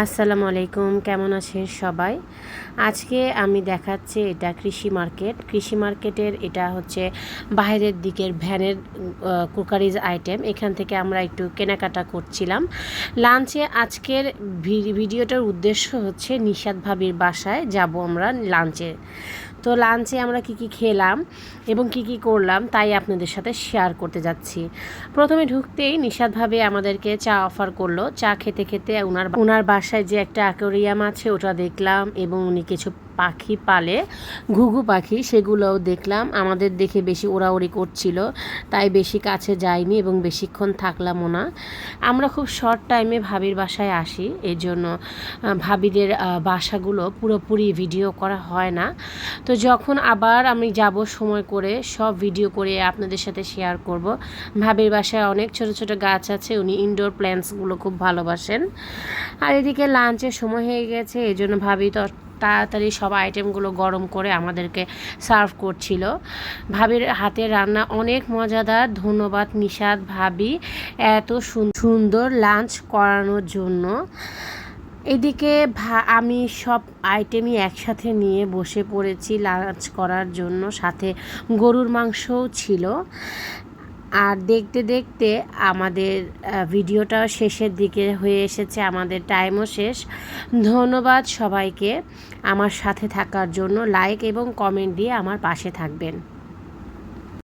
আসসালামু আলাইকুম, কেমন আছেন সবাই? আজকে আমি দেখাচ্ছি এটা কৃষি মার্কেট। কৃষি মার্কেটের এটা হচ্ছে বাইরের দিকের ভ্যানের কুকারিজ আইটেম। এখান থেকে আমরা একটু কেনাকাটা করছিলাম। লাঞ্চে আজকের ভিডিওটার উদ্দেশ্য হচ্ছে নিষাদ ভাবির বাসায় যাব আমরা লাঞ্চে। তো লাঞ্চে আমরা কি কি খেলাম এবং কি কি করলাম তাই আপনাদের সাথে শেয়ার করতে যাচ্ছি। প্রথমে ঢুকতেই নিশাদ ভাবে আমাদেরকে চা অফার করল। চা খেতে খেতে ওনার ওনার বাসায় যে একটা অ্যাকোরিয়াম আছে ওটা দেখলাম এবং উনি কিছু পাখি পালে, ঘুঘু পাখি, সেগুলোও দেখলাম। আমাদের দেখে বেশি ওড়াউড়ি করছিল, তাই বেশি কাছে যাইনি এবং বেশিক্ষণ থাকলামও না। আমরা খুব শর্ট টাইমে ভাবির বাসায় আসি এই জন্য ভাবিদের বাসাগুলো পুরোপুরি ভিডিও করা হয় না। তো যখন আবার আমি যাব সময় করে, সব ভিডিও করে আপনাদের সাথে শেয়ার করব। ভাবির বাসায় অনেক ছোট ছোট গাছ আছে, উনি ইনডোর প্ল্যান্টসগুলো খুব ভালোবাসেন। আর এদিকে লাঞ্চের সময় হয়ে গেছে এই জন্য ভাবি তাড়াতাড়ি সব আইটেমগুলো গরম করে আমাদেরকে সার্ভ করছিল। ভাবির হাতের রান্না অনেক মজাদার। ধন্যবাদ নিষাদ ভাবি এত সুন- সুন্দর লাঞ্চ করানোর জন্য। এদিকে আমি সব আইটেমই একসাথে নিয়ে বসে পড়েছি লাঞ্চ করার জন্য। সাথে গরুর মাংসও ছিল। আর দেখতে দেখতে আমাদের ভিডিওটাও ভিডিওটা শেষের দিকে হয়ে এসেছে, আমাদের টাইমও শেষ। ধন্যবাদ সবাইকে আমার সাথে থাকার জন্য। লাইক এবং কমেন্ট দিয়ে আমার পাশে থাকবেন।